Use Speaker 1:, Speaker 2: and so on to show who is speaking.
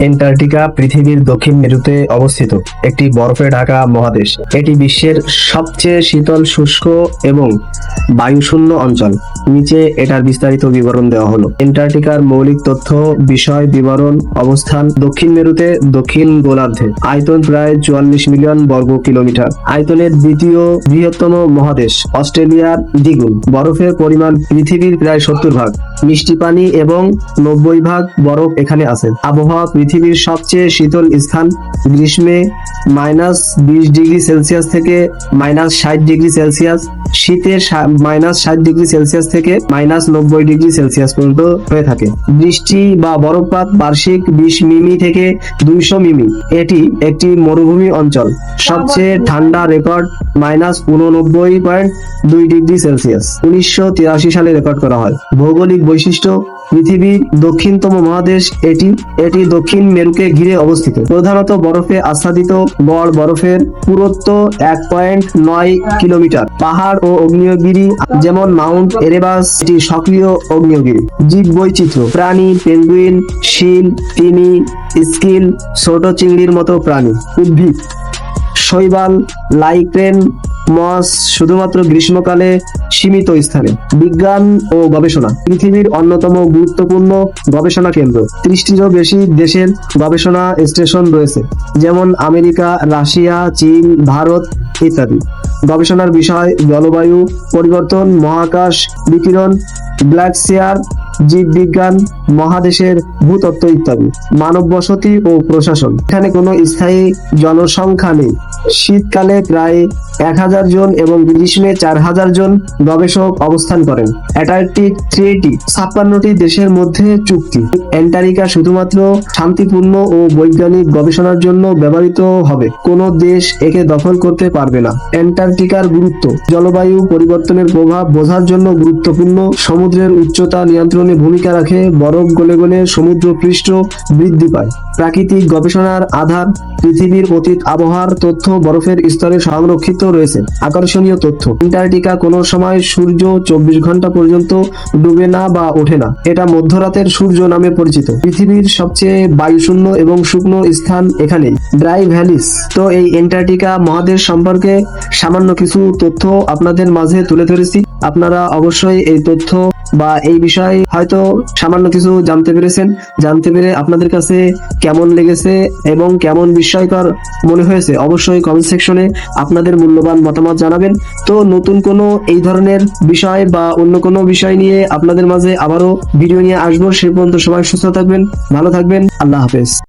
Speaker 1: Antarctica পৃথিবীর দক্ষিণ মেরুতে অবস্থিত, একটি বরফে ঢাকা মহাদেশ। এটি বিশ্বের সবচেয়ে শীতল, শুষ্ক এবং বায়ুশূন্য অঞ্চল। নিচে এটার বিস্তারিত বিবরণ দেওয়া হলো। অ্যান্টার্কটিকার মৌলিক তথ্য, বিষয়, বিবরণ, অবস্থান, দক্ষিণ মেরুতে দক্ষিণ গোলার্ধে। আয়তন প্রায় চুয়াল্লিশ মিলিয়ন বর্গ কিলোমিটার। আয়তনের দ্বিতীয় বৃহত্তম মহাদেশ, অস্ট্রেলিয়ার দ্বিগুণ। বরফের পরিমাণ পৃথিবীর প্রায় সত্তর ভাগ। মিষ্টি পানি এবং নব্বই ভাগ বরফ এখানে আছে। আবহাওয়া পৃথিবীর সবচেয়ে শীতল স্থান গ্রীষ্মে মাইনাস বিশ ডিগ্রি সেলসিয়াস থেকে মাইনাস ষাট ডিগ্রি সেলসিয়াস। শীতে মাইনাস ষাট ডিগ্রি সেলসিয়াস থেকে মাইনাস নব্বই ডিগ্রি সেলসিয়াস পর্যন্ত হয়ে থাকে। বৃষ্টি বা বরফপাত বার্ষিক বিশ মিমি থেকে দুইশো মিমি। এটি একটি মরুভূমি অঞ্চল। সবচেয়ে ঠান্ডা রেকর্ড মাইনাস উননব্বই পয়েন্ট দুই ডিগ্রি সেলসিয়াস উনিশশো তিরাশি সালে রেকর্ড করা হয়। ভৌগোলিক বৈশিষ্ট্য, পৃথিবীর দক্ষিণতম মহাদেশ এটি। এটি দক্ষিণ মেরুকে ঘিরে অবস্থিত। প্রধানত বরফে আচ্ছাদিত গড় বরফের পুরুত্ব এক পয়েন্ট নয় কিলোমিটার। পাহাড় ও অগ্নিয়গিরি যেমন মাউন্ট এরেবাস, এটি সক্রিয় অগ্নিয়গিরি জীব বৈচিত্র্য, প্রাণী, পেঙ্গুইন, শিল তিমি স্কিল ছোট চিংড়ির মতো প্রাণী। উদ্ভিদ, শৈবাল, লাইক্রেন, মস, শুধুমাত্র গ্রীষ্মকালে সীমিত স্থানে। বিজ্ঞান ও গবেষণা, পৃথিবীর অন্যতম গুরুত্বপূর্ণ গবেষণা কেন্দ্র। ত্রিশটিরও বেশি দেশের গবেষণা স্টেশন রয়েছে, যেমন আমেরিকা, রাশিয়া, চীন, ভারত ইত্যাদি। গবেষণার বিষয় জলবায়ু পরিবর্তন মহাকাশ বিকিরণ ব্ল্যাক শেয়ার জীববিজ্ঞান, মহাদেশের ভূতত্ত্ব ইত্যাদি মানব বসতি ও প্রশাসন। এখানে কোনো স্থায়ী জনসংখ্যা নেই। শীতকালে প্রায় এক হাজার জন এবং গ্রীষ্মে চার হাজার জন গবেষক অবস্থান করেন। অ্যান্টার্কটিক ট্রিটি ছাপ্পান্নটি দেশের মধ্যে চুক্তি। অ্যান্টার্কটিকা শুধুমাত্র শান্তিপূর্ণ ও বৈজ্ঞানিক গবেষণার জন্য ব্যবহৃত হবে। কোনো দেশ একে দখল করতে পারবে না। অ্যান্টার্কটিকার গুরুত্ব। জলবায়ু পরিবর্তনের প্রভাব বোঝার জন্য গুরুত্বপূর্ণ সমুদ্রের উচ্চতা নিয়ন্ত্রণে ভূমিকা রাখে, বরফ গলে গলে সমুদ্র পৃষ্ঠ বৃদ্ধি পায়। প্রাকৃতিক গবেষণার আধার, পৃথিবীর অতীত আবহাওয়ার তথ্য বরফের স্তরে সংরক্ষিত রয়েছে। আকর্ষণীয় তথ্য, অ্যান্টার্কটিকা কোনো সময় সূর্য চব্বিশ ঘণ্টা পর্যন্ত ডুবে না বা ওঠে না। এটা মধ্যরাতের সূর্য নামে পরিচিত। পৃথিবীর সবচেয়ে বায়ুশূন্য এবং শুকনো স্থান এখানেই, ড্রাই ভ্যালিস। তো এই অ্যান্টার্কটিকা মহাদেশ সম্পর্কে সামান্য কিছু তথ্য আপনাদের মাঝে তুলে ধরেছি। আপনারা অবশ্যই এই তথ্য বা এই বিষয়ে হয়তো সামান্য কিছু জানতে পেরেছেন। জানতে পেরে আপনাদের কাছে কেমন লেগেছে এবং কেমন বিস্ময়কর মনে হয়েছে অবশ্যই কমেন্ট সেকশনে আপনাদের মূল্যবান মতামত জানাবেন। তো নতুন কোনো এই ধরনের বিষয় বা অন্য কোনো বিষয় নিয়ে আপনাদের মাঝে আবারও ভিডিও নিয়ে আসব। সে পর্যন্ত সবাই সুস্থ থাকবেন, ভালো থাকবেন। আল্লাহ হাফেজ।